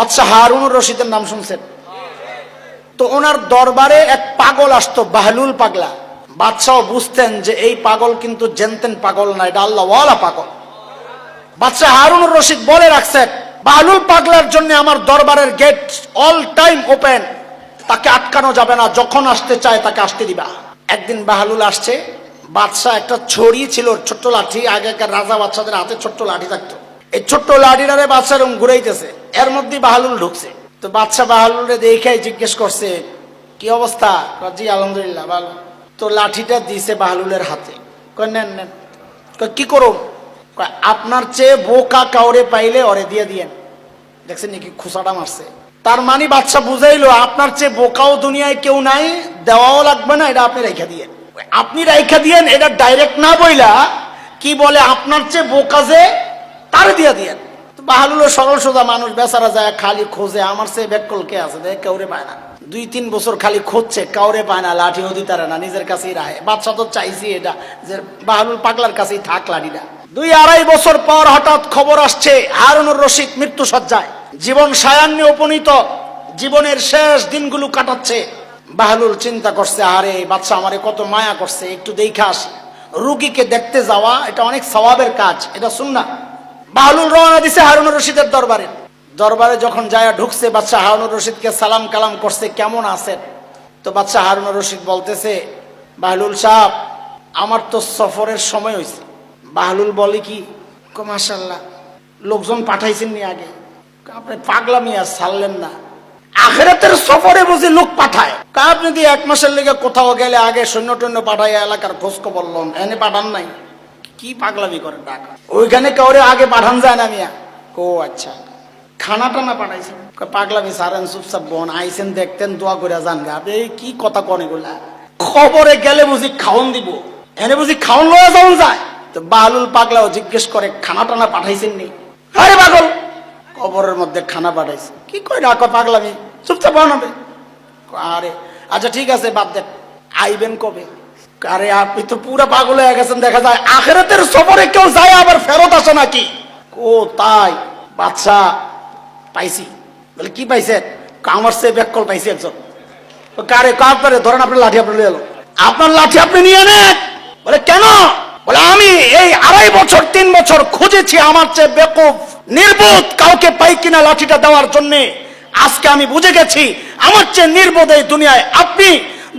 বাদশাহ হারুনুর রশিদের নাম শুনছেন? তো ওনার দরবারে এক পাগল আসতো, বাহলুল পাগলা। বাদশাহ বুঝতেন যে এই পাগল কিন্তু জেনতেন পাগল না, এটা আল্লাহওয়ালা পাগল। বাদশাহ হারুনুর রশিদ বলে রাখছেন, বাহলুল পাগলার জন্য আমার দরবারের গেট অল টাইম ওপেন তাকে আটকানো যাবে না, যখন আসতে চায় তাকে আসতে দিবা। একদিন বাহলুল আসছে, বাদশাহ একটা ছড়ি ছিল, ছোট্ট লাঠি, আগেকার রাজা বাচ্চাদের হাতে ছোট্ট লাঠি থাকতো। এই ছোট্ট লাঠিটারে বাচ্চা এরকম ঘুরাইতেছে। এর মধ্যে বাহালুল ঢুকছে। তো বাচ্চা বাহালুলে দেখে জিজ্ঞেস করছে, কি অবস্থা? জি, আলহামদুলিল্লাহ, ভালো। তো লাঠিটা দিছে বাহালুলের হাতে। নেন নেন। কি করুন আপনার চেয়ে বোকা কাউরে পাইলে ওরে দিয়ে দিয়েন। দেখছেন নাকি খুসাটা মারছে। তার মানে বাচ্চা বুঝাইলো, আপনার চেয়ে বোকাও দুনিয়ায় কেউ নাই, দেওয়াও লাগবে না, এটা আপনি রেখা দিয়েন। আপনি রেখা দিয়েন, এটা ডাইরেক্ট না বইলা, কি বলে আপনার চেয়ে বোকা যে তার দিয়ে দিয়েন? তো বাহালুলো সরল সোজা মানুষ, বেচারা যায় খালি খোঁজে, আমার চেয়ে বেকল কে আছে? দেখ, কাউরে পায় না। দুই তিন বছর খালি খুঁজছে, কাউরে পায় না, লাঠি নদী তারা না, নিজের কাছেই রাখে বাচ্চা তো চাইছি এটা, যে বাহালুল পাগলার কাছেই থাক লাঠিটা দুই আড়াই বছর পর হঠাৎ খবর আসছে, হারুনুর রশিদ মৃত্যু সজ্জায় জীবন সায়ান্নে উপনীত, জীবনের শেষ দিনগুলো কাটাচ্ছে। বাহলুল চিন্তা করছে, আরে বাচ্চা আমারে কত মায়া করছে, একটু দেখে আসি। রুগীকে দেখতে যাওয়া, এটা অনেক সওয়াবের কাজ, এটা শুন না বাহলুল রওনা দিছে হারুনুর রশিদের দরবারে। দরবারে যখন যায় ঢুকছে বাচ্চা হারুনুর রশিদকে সালাম কালাম করছে, কেমন আছেন? তো বাচ্চা হারুনুর রশিদ বলতেছে, বাহলুল সাহেব, আমার তো সফরের সময় হয়েছে বাহলুল বলে কি? মাসাল্লাহ লোকজন পাঠাইছেন নি আগে। আপনি পাগলামি আর ছাড়লেন না। আখেরাতের সফরে বুঝি লোক পাঠায়। কা, আপনি যদি এক মাসের লেগে কোথাও গেলে আগে সৈন্য টৈন্য পাঠাই এলাকার খোঁজ খবর লন। এনে পাঠান নাই। কি পাগলামি করে টাকা ওইখানে কাউরে আগে পাঠান যায় না মিয়া। ও আচ্ছা। খানা টানা পাঠাইছেন। পাগলামি সারেন, চুপচাপ বোন আইসেন দেখতেন, দোয়া করে যান গা। এই কি কথা কন এগুলা? খবরে গেলে বুঝি খাওন দিব। এনে বুঝি খাওন লওয়া যাওন যায়। তো বাহলুল পাগলাও জিজ্ঞেস করে, খানা টানা পাঠাইছেন নি? আরে পাগল! কবরের মধ্যে খানা পাঠাইছে। কি কই রাখো পাগলামি? চুপচাপ বানাবে আরে আচ্ছা ঠিক আছে, বাদ দেন। আইবেন কবে? আরে আপনি তো পুরো পাগল হয়ে গেছেন, দেখা যায় আখেরাতের সফরে কেউ যায় আবার ফেরত আসে নাকি? ও তাই বাচ্চা, পাইছি। বলে, কি পাইছেন আমার সে ব্যাকল পাইছি একজন। কারে পারে ধরেন আপনার লাঠি আপনি নিয়ে আপনার লাঠি আপনি নিয়ে নেন! বলে, কেন? বলে, আমি এই আড়াই বছর, তিন বছর খুঁজেছি আমার চেয়ে বেকুব নির্বোধ কাউকে পাই কিনা লাঠিটা দেওয়ার জন্য। আজকে আমি বুঝে গেছি, আমার চেয়ে নির্বোধ এই দুনিয়ায়। আপনি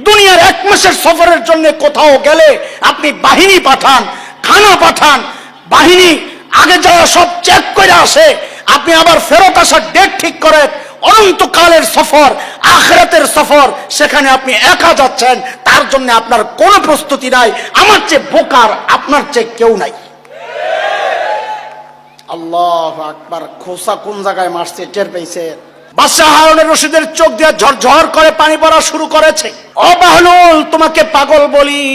দুনিয়ার এক মাসের সফরের জন্য কোথাও গেলে আপনি বাহিনী পাঠান খানা পাঠান বাহিনী আগে যাওয়া সব চেক করে আসে আপনি আবার ফেরত আসার ডেট ঠিক করেন অনন্তকালের সফর আখরাতের সফর সেখানে আপনি একা যাচ্ছেন তার জন্য আপনার কোনো প্রস্তুতি নাই আমার চেয়ে বোকার আপনার চেয়ে কেউ নাই। আল্লাহ আকবার খোসা কোন জায়গায় মারছে টের পেয়েছে? বাদশাহ হারুনের রশিদের চোখ দিয়ে ঝরঝর করে পানি পড়া শুরু করেছে। ও বাহলুল তোমাকে পাগল বলি।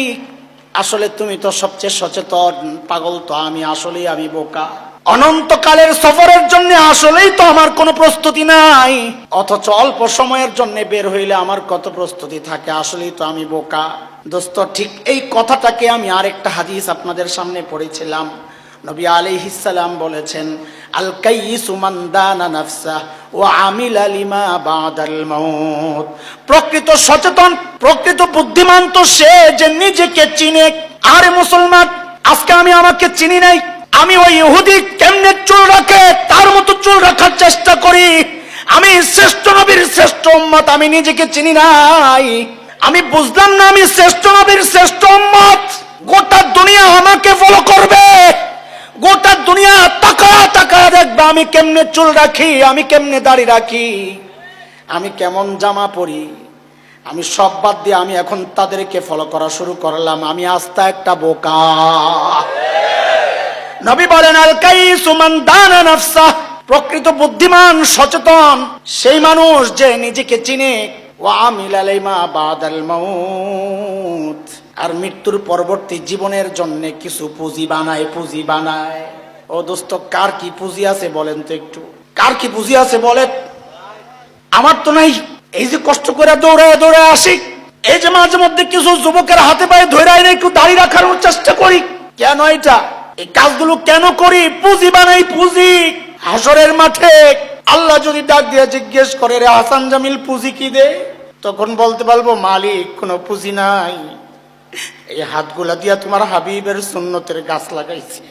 আসলে তুমি তো সবচেয়ে সচেতন। পাগল তো আমি, আসলেই আমি বোকা। অনন্তকালের সফরের জন্য আসলেই তো আমার কোনো প্রস্তুতি নাই। অথচ অল্প সময়ের জন্য বের হইলে আমার কত প্রস্তুতি থাকে, আসলেই তো আমি বোকা। দোস্ত, ঠিক এই কথাটাকে আমি আরেকটা হাদিস আপনাদের সামনে পড়েছিলাম। নবী আলাইহিসসালাম বলেছেন, আল কাইয়িসু মান দানা নাফসা ওয়া আমিলা লিমা বাদাল মাউত। প্রকৃত সচেতন, প্রকৃত বুদ্ধিমান তো সে যে নিজেকে চিনে। আরে মুসলমান, আজকে আমি আমাকে চিনি নাই। আমি ওই ইহুদি কেমনে চুল রাখে? তার মতো চুল রাখার চেষ্টা করি। আমি শ্রেষ্ঠ নবীর শ্রেষ্ঠ উম্মত, আমি নিজেকে চিনি নাই। আমি বুঝলাম না আমি শ্রেষ্ঠ নবীর শ্রেষ্ঠ উম্মত। গোটা দুনিয়া আমাকে ফলো করবে। গোটা দুনিয়া তাকা তাকা দেখবে আমি কেমনে চুল রাখি, আমি কেমনে দাড়ি রাখি। আমি কেমন জামা পরি, আমি সব বাদ দিয়ে আমি এখন তাদেরকে ফলো করা শুরু করলাম। আমি আস্তা একটা বোকা। নবী বলেন, আল কাইসু মান দানা নাফসা। প্রকৃত বুদ্ধিমান, সচেতন, সেই মানুষ যে নিজেকে চিনে, ওয়া আমিল আলাইমা বাদাল মাউত। আর মৃত্যুর পরবর্তী জীবনের জন্য কিছু পুঁজি বানায় পুঁজি বানায়। ও দোস্ত, কার কি পুঁজি আছে বলেন তো একটু? কার কি পুঁজি আছে বলেন? আমার তো নাই। এই যে কষ্ট করে দৌড়ায় দৌড়ে আসি। এই যে মাঝে মধ্যে কিছু যুবকের হাতে পায়ে ধরে আইনে একটু দাঁড়িয়ে রাখার চেষ্টা করি। কেন এটা? এই কাজগুলো কেন করি? পুঁজি বানাই, পুঁজি। হাসরের মাঠে আল্লাহ যদি ডাক দিয়ে জিজ্ঞেস করে, রে হাসান জামিল, পুঁজি কি দে? তখন বলতে পারব, মালিক, কোনো পুঁজি নাই। এই হাতগুলা দিয়া তোমার হাবিবের সুন্নতের গাছ লাগাইছি।